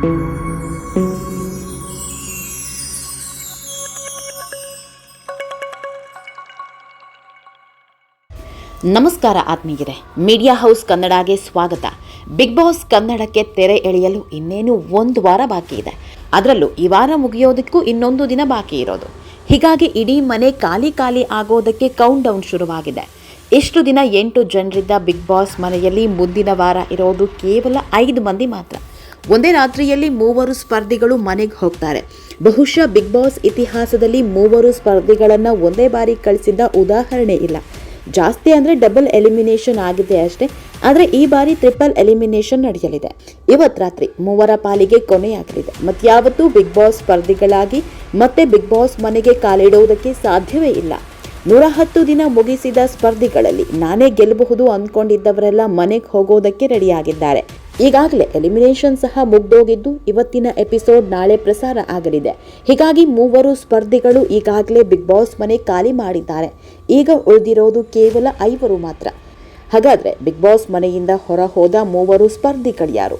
ನಮಸ್ಕಾರ ಆತ್ಮೀಯರೇ media house ಕನ್ನಡಗೆ ಸ್ವಾಗತ. ಬಿಗ್ ಬಾಸ್ ಕನ್ನಡಕ್ಕೆ ತೆರೆ ಎಳೆಯಲು ಇನ್ನೇನು ಒಂದು ವಾರ ಬಾಕಿ ಇದೆ. ಅದರಲ್ಲೂ ಈ ವಾರ ಮುಗಿಯೋದಕ್ಕೂ ಇನ್ನೊಂದು ದಿನ ಬಾಕಿ ಇರೋದು. ಹೀಗಾಗಿ ಇಡೀ ಮನೆ ಖಾಲಿ ಖಾಲಿ ಆಗೋದಕ್ಕೆ ಕೌಂಟ್ ಡೌನ್ ಶುರುವಾಗಿದೆ. ಇಷ್ಟು ದಿನ ಎಂಟು ಜನರಿದ್ದ ಬಿಗ್ ಬಾಸ್ ಮನೆಯಲ್ಲಿ ಮುಂದಿನ ವಾರ ಇರೋದು ಕೇವಲ ಐದು ಮಂದಿ ಮಾತ್ರ. ಒಂದೇ ರಾತ್ರಿಯಲ್ಲಿ ಮೂವರು ಸ್ಪರ್ಧಿಗಳು ಮನೆಗೆ ಹೋಗ್ತಾರೆ. ಬಹುಶಃ ಬಿಗ್ ಬಾಸ್ ಇತಿಹಾಸದಲ್ಲಿ ಮೂವರು ಸ್ಪರ್ಧಿಗಳನ್ನು ಒಂದೇ ಬಾರಿ ಕಳಿಸಿದ್ದ ಉದಾಹರಣೆ ಇಲ್ಲ. ಜಾಸ್ತಿ ಅಂದರೆ ಡಬಲ್ ಎಲಿಮಿನೇಷನ್ ಆಗಿದೆ ಅಷ್ಟೇ. ಆದರೆ ಈ ಬಾರಿ ಟ್ರಿಪಲ್ ಎಲಿಮಿನೇಷನ್ ನಡೆಯಲಿದೆ. ಇವತ್ತು ರಾತ್ರಿ ಮೂವರ ಪಾಲಿಗೆ ಕೊನೆಯಾಗಲಿದೆ. ಮತ್ಯಾವತ್ತೂ ಬಿಗ್ ಬಾಸ್ ಸ್ಪರ್ಧಿಗಳಾಗಿ ಮತ್ತೆ ಬಿಗ್ ಬಾಸ್ ಮನೆಗೆ ಕಾಲಿಡುವುದಕ್ಕೆ ಸಾಧ್ಯವೇ ಇಲ್ಲ. ನೂರ ಹತ್ತು ದಿನ ಮುಗಿಸಿದ ಸ್ಪರ್ಧಿಗಳಲ್ಲಿ ನಾನೇ ಗೆಲ್ಲಬಹುದು ಅಂದ್ಕೊಂಡಿದ್ದವರೆಲ್ಲ ಮನೆಗೆ ಹೋಗೋದಕ್ಕೆ ರೆಡಿಯಾಗಿದ್ದಾರೆ. ಈಗಾಗಲೇ ಎಲಿಮಿನೇಷನ್ ಸಹ ಮುಗ್ದೋಗಿದ್ದು ಇವತ್ತಿನ ಎಪಿಸೋಡ್ ನಾಳೆ ಪ್ರಸಾರ ಆಗಲಿದೆ. ಹೀಗಾಗಿ ಮೂವರು ಸ್ಪರ್ಧಿಗಳು ಈಗಾಗಲೇ ಬಿಗ್ ಬಾಸ್ ಮನೆ ಖಾಲಿ ಮಾಡಿದ್ದಾರೆ. ಈಗ ಉಳಿದಿರೋದು ಕೇವಲ ಐವರು ಮಾತ್ರ. ಹಾಗಾದ್ರೆ ಬಿಗ್ ಬಾಸ್ ಮನೆಯಿಂದ ಹೊರ ಹೋದ ಮೂವರು ಸ್ಪರ್ಧಿಗಳು ಯಾರು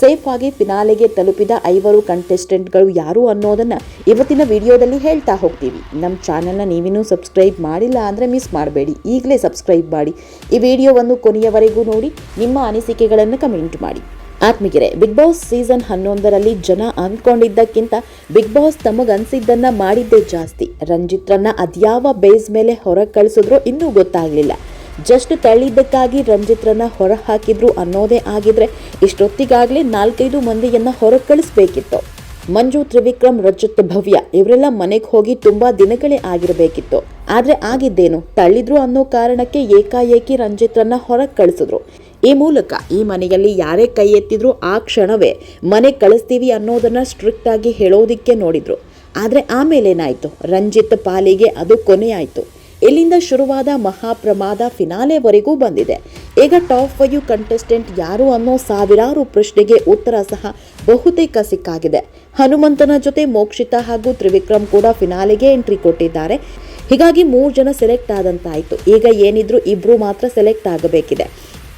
ಸೇಫ್ ಆಗಿ ಫಿನಾಲೆಗೆ ತಲುಪಿದ ಐವರು ಕಂಟೆಸ್ಟೆಂಟ್ಗಳು ಯಾರು ಅನ್ನೋದನ್ನು ಇವತ್ತಿನ ವಿಡಿಯೋದಲ್ಲಿ ಹೇಳ್ತಾ ಹೋಗ್ತೀವಿ. ನಮ್ಮ ಚಾನೆಲ್ನ ನೀವಿನ್ನೂ ಸಬ್ಸ್ಕ್ರೈಬ್ ಮಾಡಿಲ್ಲ ಅಂದರೆ ಮಿಸ್ ಮಾಡಬೇಡಿ. ಈಗಲೇ ಸಬ್ಸ್ಕ್ರೈಬ್ ಮಾಡಿ. ಈ ವಿಡಿಯೋವನ್ನು ಕೊನೆಯವರೆಗೂ ನೋಡಿ, ನಿಮ್ಮ ಅನಿಸಿಕೆಗಳನ್ನು ಕಮೆಂಟ್ ಮಾಡಿ. ಆತ್ಮಿಗೆರೆ ಬಿಗ್ ಬಾಸ್ ಸೀಸನ್ ಹನ್ನೊಂದರಲ್ಲಿ ಜನ ಅಂದ್ಕೊಂಡಿದ್ದಕ್ಕಿಂತ ಬಿಗ್ ಬಾಸ್ ತಮಗನ್ಸಿದ್ದನ್ನ ಮಾಡಿದ್ದೇ ಜಾಸ್ತಿ. ರಂಜಿತ್ರನ್ನ ಅದ್ಯಾವ ಬೇಸ್ ಮೇಲೆ ಹೊರಗೆ ಕಳಿಸಿದ್ರು ಇನ್ನೂ ಗೊತ್ತಾಗಲಿಲ್ಲ. ಜಸ್ಟ್ ತಳ್ಳಿದ್ದಕ್ಕಾಗಿ ರಂಜಿತ್ರನ್ನ ಹೊರ ಹಾಕಿದ್ರು ಅನ್ನೋದೇ ಆಗಿದ್ರೆ ಇಷ್ಟೊತ್ತಿಗಾಗಲೇ ನಾಲ್ಕೈದು ಮಂದಿಯನ್ನ ಹೊರ ಕಳಿಸ್ಬೇಕಿತ್ತು ಮಂಜು, ತ್ರಿವಿಕ್ರಮ್, ರಜತ್, ಭವ್ಯ ಇವರೆಲ್ಲ ಮನೆಗೆ ಹೋಗಿ ತುಂಬಾ ದಿನಗಳೇ ಆಗಿರಬೇಕಿತ್ತು. ಆದ್ರೆ ಆಗಿದ್ದೇನು? ತಳ್ಳಿದ್ರು ಅನ್ನೋ ಕಾರಣಕ್ಕೆ ಏಕಾಏಕಿ ರಂಜಿತ್ರನ್ನ ಹೊರಗೆ ಕಳಿಸಿದ್ರು ಈ ಮೂಲಕ ಈ ಮನೆಯಲ್ಲಿ ಯಾರೇ ಕೈ ಎತ್ತಿದ್ರು ಆ ಕ್ಷಣವೇ ಮನೆ ಕಳಿಸ್ತೀವಿ ಅನ್ನೋದನ್ನ ಸ್ಟ್ರಿಕ್ಟ್ ಆಗಿ ಹೇಳೋದಿಕ್ಕೆ ನೋಡಿದ್ರು. ಆದ್ರೆ ಆಮೇಲೇನಾಯ್ತು? ರಂಜಿತ್ ಪಾಲಿಗೆ ಅದು ಕೊನೆಯಾಯ್ತು. ಇಲ್ಲಿಂದ ಶುರುವಾದ ಮಹಾಪ್ರಮಾದ ಫಿನಾಲೆವರೆಗೂ ಬಂದಿದೆ. ಈಗ ಟಾಪ್ ಫೈವ್ ಕಂಟೆಸ್ಟೆಂಟ್ ಯಾರು ಅನ್ನೋ ಸಾವಿರಾರು ಪ್ರಶ್ನೆಗೆ ಉತ್ತರ ಸಹ ಬಹುತೇಕ ಸಿಕ್ಕಾಗಿದೆ. ಹನುಮಂತನ ಜೊತೆ ಮೋಕ್ಷಿತಾ ಹಾಗೂ ತ್ರಿವಿಕ್ರಮ್ ಕೂಡ ಫಿನಾಲೆಗೆ ಎಂಟ್ರಿ ಕೊಟ್ಟಿದ್ದಾರೆ. ಹೀಗಾಗಿ ಮೂರು ಜನ ಸೆಲೆಕ್ಟ್ ಆದಂತಾಯಿತು. ಈಗ ಏನಿದ್ರು ಇಬ್ಬರು ಮಾತ್ರ ಸೆಲೆಕ್ಟ್ ಆಗಬೇಕಿದೆ.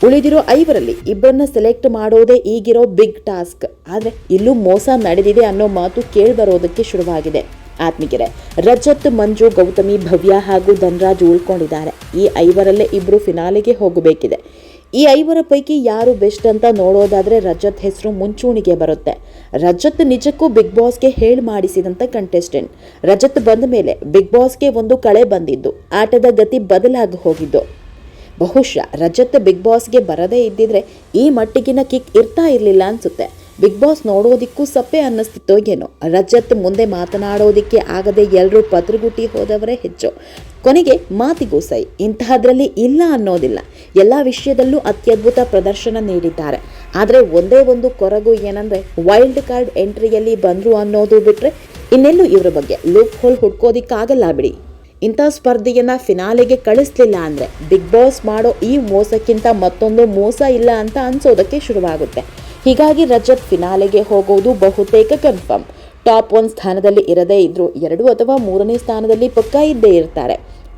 ಉಳಿದಿರೋ ಐವರಲ್ಲಿ ಇಬ್ಬರನ್ನ ಸೆಲೆಕ್ಟ್ ಮಾಡೋದೇ ಈಗಿರೋ ಬಿಗ್ ಟಾಸ್ಕ್ ಆದರೆ ಇಲ್ಲೂ ಮೋಸ ನಡೆದಿದೆ ಅನ್ನೋ ಮಾತು ಕೇಳಿಬರೋದಕ್ಕೆ ಶುರುವಾಗಿದೆ. ಆತ್ಮಿಗೆರೆ ರಜತ್, ಮಂಜು, ಗೌತಮಿ, ಭವ್ಯ ಹಾಗೂ ಧನ್ರಾಜ್ ಉಳ್ಕೊಂಡಿದ್ದಾರೆ. ಈ ಐವರಲ್ಲೇ ಇಬ್ರು ಫಿನಾಲೆಗೆ ಹೋಗಬೇಕಿದೆ. ಈ ಐವರ ಪೈಕಿ ಯಾರು ಬೆಸ್ಟ್ ಅಂತ ನೋಡೋದಾದ್ರೆ ರಜತ್ ಹೆಸರು ಮುಂಚೂಣಿಗೆ ಬರುತ್ತೆ. ರಜತ್ ನಿಜಕ್ಕೂ ಬಿಗ್ ಬಾಸ್ಗೆ ಹೇಳಿ ಮಾಡಿಸಿದಂಥ ಕಂಟೆಸ್ಟೆಂಟ್ ರಜತ್ ಬಂದ ಮೇಲೆ ಬಿಗ್ ಬಾಸ್ಗೆ ಒಂದು ಕಳೆ ಬಂದಿದ್ದು. ಆಟದ ಗತಿ ಬದಲಾಗಿ ಹೋಗಿದ್ದು. ಬಹುಶಃ ರಜತ್ ಬಿಗ್ ಬಾಸ್ಗೆ ಬರದೇ ಇದ್ದಿದ್ರೆ ಈ ಮಟ್ಟಿಗಿನ ಕಿಕ್ ಇರ್ತಾ ಇರಲಿಲ್ಲ ಅನ್ಸುತ್ತೆ. ಬಿಗ್ ಬಾಸ್ ನೋಡೋದಿಕ್ಕೂ ಸಪ್ಪೆ ಅನ್ನಿಸ್ತಿತ್ತೋ ಏನೋ. ರಜತ್ ಮುಂದೆ ಮಾತನಾಡೋದಿಕ್ಕೆ ಆಗದೆ ಎಲ್ಲರೂ ಪತ್ರಗುಟ್ಟಿ ಹೋದವರೇ ಹೆಚ್ಚು. ಕೊನೆಗೆ ಮಾತಿಗೂ ಸೈ ಇಂತಹದ್ರಲ್ಲಿ ಇಲ್ಲ ಅನ್ನೋದಿಲ್ಲ. ಎಲ್ಲ ವಿಷಯದಲ್ಲೂ ಅತ್ಯದ್ಭುತ ಪ್ರದರ್ಶನ ನೀಡಿದ್ದಾರೆ. ಆದರೆ ಒಂದೇ ಒಂದು ಕೊರಗು ಏನಂದ್ರೆ, ವೈಲ್ಡ್ ಕಾರ್ಡ್ ಎಂಟ್ರಿಯಲ್ಲಿ ಬಂದ್ರು ಅನ್ನೋದು ಬಿಟ್ರೆ ಇನ್ನೆಲ್ಲೂ ಇವರ ಬಗ್ಗೆ ಲೂಪ್ ಹೋಲ್ ಹುಡ್ಕೋದಿಕ್ಕಾಗಲ್ಲ ಬಿಡಿ. ಇಂಥ ಸ್ಪರ್ಧೆಯನ್ನ ಫಿನಾಲೆಗೆ ಕಳಿಸ್ಲಿಲ್ಲ ಅಂದ್ರೆ ಬಿಗ್ ಬಾಸ್ ಮಾಡೋ ಈ ಮೋಸಕ್ಕಿಂತ ಮತ್ತೊಂದು ಮೋಸ ಇಲ್ಲ ಅಂತ ಅನ್ಸೋದಕ್ಕೆ ಶುರುವಾಗುತ್ತೆ. ಹೀಗಾಗಿ ರಜತ್ ಫಿನಾಲೆಗೆ ಹೋಗೋದು ಬಹುತೇಕ ಕನ್ಫರ್ಮ್. ಟಾಪ್ ಒನ್ ಸ್ಥಾನದಲ್ಲಿ ಇರದೇ ಇದ್ರು ಎರಡು ಅಥವಾ ಮೂರನೇ ಸ್ಥಾನದಲ್ಲಿ ಪಕ್ಕ ಇದ್ದೇ ಇರ್ತಾರೆ.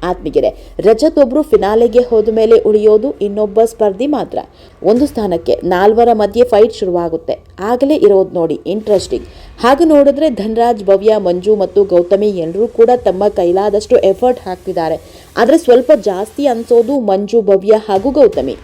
ಆತ್ಮಿಗೆರೆ ರಜತ್ ಒಬ್ರು ಫಿನಾಲೆಗೆ ಹೋದ ಮೇಲೆ ಉಳಿಯೋದು ಇನ್ನೊಬ್ಬ ಸ್ಪರ್ಧಿ ಮಾತ್ರ. ಒಂದು ಸ್ಥಾನಕ್ಕೆ ನಾಲ್ವರ ಮಧ್ಯೆ ಫೈಟ್ ಶುರುವಾಗುತ್ತೆ. ಆಗಲೇ ಇರೋದು ನೋಡಿ ಇಂಟ್ರೆಸ್ಟಿಂಗ್. ಹಾಗೆ ನೋಡಿದ್ರೆ ಧನ್ರಾಜ್, ಭವ್ಯ, ಮಂಜು ಮತ್ತು ಗೌತಮಿ ಎಲ್ಲರೂ ಕೂಡ ತಮ್ಮ ಕೈಲಾದಷ್ಟು ಎಫರ್ಟ್ ಹಾಕ್ತಿದ್ದಾರೆ. ಆದರೆ ಸ್ವಲ್ಪ ಜಾಸ್ತಿ ಅನ್ಸೋದು ಮಂಜು, ಭವ್ಯ ಹಾಗೂ ಗೌತಮಿ.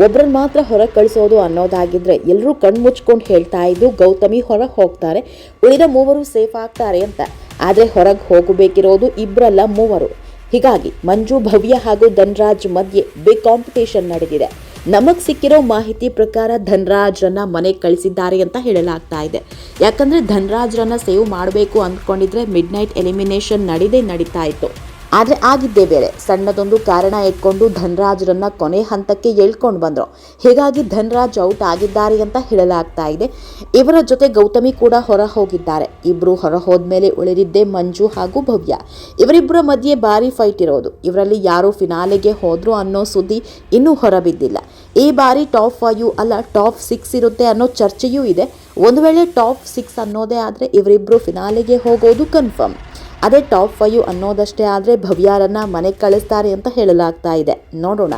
ಒಬ್ಬರನ್ನ ಮಾತ್ರ ಹೊರಗೆ ಕಳಿಸೋದು ಅನ್ನೋದಾಗಿದ್ರೆ ಎಲ್ಲರೂ ಕಣ್ಮುಚ್ಕೊಂಡು ಹೇಳ್ತಾ ಇದ್ದು ಗೌತಮಿ ಹೊರಗೆ ಹೋಗ್ತಾರೆ. ಉಳಿದ ಮೂವರು ಸೇಫ್ ಆಗ್ತಾರೆ ಅಂತ. ಆದರೆ ಹೊರಗೆ ಹೋಗಬೇಕಿರೋದು ಇಬ್ಬರಲ್ಲ ಮೂವರು. ಹೀಗಾಗಿ ಮಂಜು, ಭವ್ಯ ಹಾಗೂ ಧನ್ರಾಜ್ ಮಧ್ಯೆ ಬಿಗ್ ಕಾಂಪಿಟೇಷನ್ ನಡೆದಿದೆ. ನಮಗೆ ಸಿಕ್ಕಿರೋ ಮಾಹಿತಿ ಪ್ರಕಾರ ಧನ್ರಾಜ್ರನ್ನ ಮನೆಗೆ ಕಳಿಸಿದ್ದಾರೆ ಅಂತ ಹೇಳಲಾಗ್ತಾ ಇದೆ. ಯಾಕಂದರೆ ಧನ್ರಾಜ್ರನ್ನ ಸೇವ್ ಮಾಡಬೇಕು ಅಂದ್ಕೊಂಡಿದ್ರೆ ಮಿಡ್ ನೈಟ್ ಎಲಿಮಿನೇಷನ್ ನಡೀದೇ ನಡೀತಾ ಇತ್ತು. ಆದರೆ ಆಗಿದ್ದೇ ಬೇರೆ. ಸಣ್ಣದೊಂದು ಕಾರಣ ಇಟ್ಕೊಂಡು ಧನ್ರಾಜ್ರನ್ನ ಕೊನೆ ಹಂತಕ್ಕೆ ಎಳ್ಕೊಂಡು ಬಂದರು. ಹೀಗಾಗಿ ಧನ್ರಾಜ್ ಔಟ್ ಆಗಿದ್ದಾರೆ ಅಂತ ಹೇಳಲಾಗ್ತಾ ಇದೆ. ಇವರ ಜೊತೆ ಗೌತಮಿ ಕೂಡ ಹೊರ ಹೋಗಿದ್ದಾರೆ. ಇಬ್ಬರು ಹೊರ ಹೋದ್ಮೇಲೆ ಉಳಿದಿದ್ದೇ ಮಂಜು ಹಾಗೂ ಭವ್ಯ. ಇವರಿಬ್ಬರ ಮಧ್ಯೆ ಭಾರಿ ಫೈಟ್ ಇರೋದು. ಇವರಲ್ಲಿ ಯಾರು ಫಿನಾಲೆಗೆ ಹೋದ್ರು ಅನ್ನೋ ಸುದ್ದಿ ಇನ್ನೂ ಹೊರಬಿದ್ದಿಲ್ಲ ಈ ಬಾರಿ ಟಾಪ್ ಫೈವ್ ಅಲ್ಲ ಟಾಪ್ ಸಿಕ್ಸ್ ಇರುತ್ತೆ ಅನ್ನೋ ಚರ್ಚೆಯೂ ಇದೆ. ಒಂದು ವೇಳೆ ಟಾಪ್ ಸಿಕ್ಸ್ ಅನ್ನೋದೇ ಆದರೆ ಇವರಿಬ್ಬರು ಫಿನಾಲೆಗೆ ಹೋಗೋದು ಕನ್ಫರ್ಮ್ ಅದೇ ಟಾಪ್ ಫೈವ್ ಅನ್ನೋದಷ್ಟೇ ಆದರೆ ಭವ್ಯಾರನ್ನು ಮನೆಗೆ ಕಳಿಸ್ತಾರೆ ಅಂತ ಹೇಳಲಾಗ್ತಾ ಇದೆ. ನೋಡೋಣ.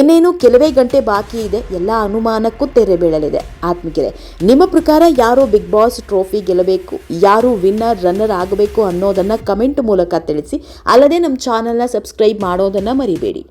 ಇನ್ನೇನು ಕೆಲವೇ ಗಂಟೆ ಬಾಕಿ ಇದೆ, ಎಲ್ಲ ಅನುಮಾನಕ್ಕೂ ತೆರೆ ಬೀಳಲಿದೆ. ಆತ್ಮಗೆರೆ ನಿಮ್ಮ ಪ್ರಕಾರ ಯಾರು ಬಿಗ್ ಬಾಸ್ ಟ್ರೋಫಿ ಗೆಲ್ಲಬೇಕು? ಯಾರು ವಿನ್ನರ್, ರನ್ನರ್ ಆಗಬೇಕು ಅನ್ನೋದನ್ನು ಕಮೆಂಟ್ ಮೂಲಕ ತಿಳಿಸಿ, ಅಲ್ಲದೆ ನಮ್ಮ ಚಾನಲ್ನ ಸಬ್ಸ್ಕ್ರೈಬ್ ಮಾಡೋದನ್ನು ಮರಿಬೇಡಿ.